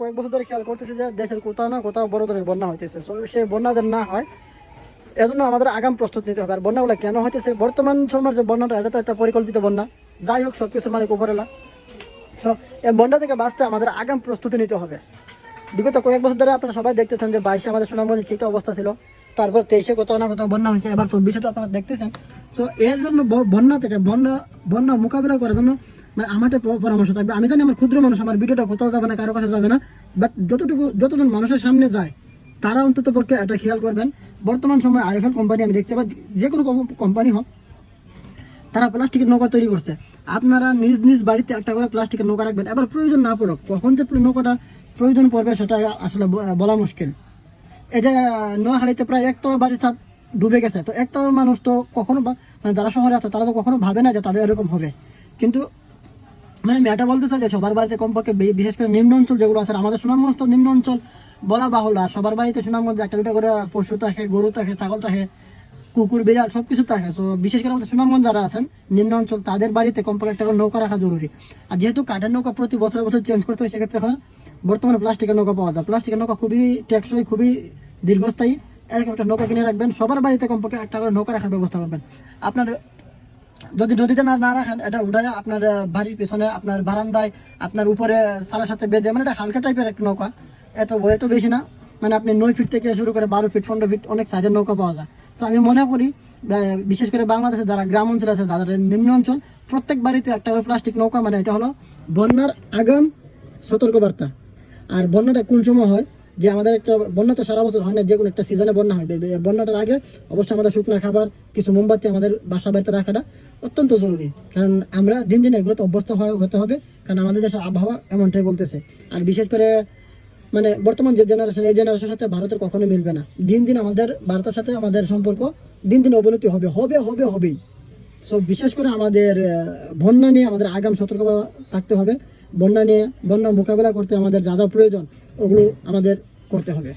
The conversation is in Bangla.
কয়েক বছর ধরে খেয়াল করতেছে যে দেশের কোথাও না কোথাও বড় ধরনের বন্যা হইতেছে। সেই বন্যা যেন না হয়, এজন্য আমাদের আগাম প্রস্তুত নিতে হবে। আর বন্যাগুলো কেন হইতেছে? বর্তমান সময়ের যে বন্যাটা, এটা তো একটা পরিকল্পিত বন্যা। যাই হোক সব কিছু মানে উপরেলা সো এই বন্যা থেকে বাঁচতে আমাদের আগাম প্রস্তুতি নিতে হবে। বিগত কয়েক বছর ধরে আপনারা সবাই দেখতেছেন যে বাইশে আমাদের সুনামগঞ্জে কী অবস্থা ছিল। তারপর তেইশে কোথাও না কোথাও বন্যা হয়েছে। এবার চব্বিশে তো আপনারা দেখতেছেন। সো এর জন্য বন্যা থেকে বন্যা বন্যা মোকাবিলা করার জন্য মানে আমার পরামর্শ থাকবে। আমি জানি আমার ক্ষুদ্র মানুষ, আমার ভিডিওটা কোথাও যাবে না, কারও কাছে যাবে না বাট যতটুকু যতজন মানুষের সামনে যায়, তারা অন্তত পক্ষে এটা খেয়াল করবেন। বর্তমান সময়ে আইএফএল কোম্পানি আমি দেখছি বা যে কোনো কোম্পানি হোক, তারা প্লাস্টিকের নৌকা তৈরি করছে। আপনারা নিজ নিজ বাড়িতে একটা করে প্লাস্টিকের নৌকা রাখবেন। এবার প্রয়োজন না পড়ুক, কখন যে নৌকাটা প্রয়োজন পড়বে সেটা আসলে বলা মুশকিল। এই যে নোয়াখালীতে প্রায় একতলা বাড়ির ছাদ ডুবে গেছে। তো একতলা মানুষ তো কখনো মানে যারা শহরে আছে, তারা তো কখনো ভাবে না যে তাদের এরকম হবে। কিন্তু মানে আমি এটা বলতে চাই যে সবার বাড়িতে কমপক্ষে বিশেষ করে নিম্ন অঞ্চল যেগুলো আছে, আমাদের সুনামগঞ্জ তো নিম্ন অঞ্চল বলা বাহুল্য। আর সবার বাড়িতে সুনামগঞ্জে একটা দুটা করে পশু থাকে, গরু থাকে, ছাগল থাকে, কুকুর, বিড়াল সব কিছু থাকে। সো বিশেষ করে আমাদের সুনামগঞ্জ যারা আছেন, নিম্ন অঞ্চল, তাদের বাড়িতে কমপক্ষে একটা করে নৌকা রাখা জরুরি। আর যেহেতু কাঠের নৌকা প্রতি বছর বছর চেঞ্জ করতে হয়, সেক্ষেত্রে এখন বর্তমানে প্লাস্টিকের নৌকা পাওয়া যায়। প্লাস্টিকের নৌকা খুবই টেকসই, খুবই দীর্ঘস্থায়ী। এরকম একটা নৌকা কিনে রাখবেন, সবার বাড়িতে কমপক্ষে একটা করে নৌকা রাখার ব্যবস্থা করবেন। আপনার যদি নদীতে না না রাখেন, এটা উঠায় আপনার বাড়ির পেছনে আপনার বারান্দায় আপনার উপরে সালের সাথে বেঁধে মানে এটা হালকা টাইপের একটা নৌকা। এত ওয়েটও বেশি না। মানে আপনি নয় ফিট থেকে শুরু করে বারো ফিট পনেরো ফিট অনেক সাইজের নৌকা পাওয়া যায়। তো আমি মনে করি বিশেষ করে বাংলাদেশে যারা গ্রাম অঞ্চল আছে, যাদের নিম্ন অঞ্চল, প্রত্যেক বাড়িতে একটা প্লাস্টিক নৌকা মানে এটা হলো বন্যার আগাম সতর্কবার্তা। আর বন্যাটা কোন সময় হয়? যে আমাদের একটা বন্যা তো সারা বছর হয় না, যে কোনো একটা সিজনে বন্যা হয়। বন্যাটার আগে অবশ্যই আমাদের শুকনো খাবার, কিছু মোমবাতি আমাদের বাসা বাড়িতে রাখাটা অত্যন্ত জরুরি। কারণ আমরা দিন দিন এগুলো তো অভ্যস্ত হতে হবে, কারণ আমাদের দেশের আবহাওয়া এমনটাই বলতেছে। আর বিশেষ করে মানে বর্তমান যে জেনারেশন এই জেনারেশনের সাথে ভারতের কখনো মিলবে না। দিন দিন আমাদের, ভারতের সাথে আমাদের সম্পর্ক দিন দিন অবনতি হবে হবে হবে, হবেই। সো বিশেষ করে আমাদের বন্যা নিয়ে আমাদের আগাম সতর্ক থাকতে হবে। বন্যা নিয়ে বন্যা মোকাবেলা করতে আমাদের যা যা প্রয়োজন ওগুলো আমাদের করতে হবে।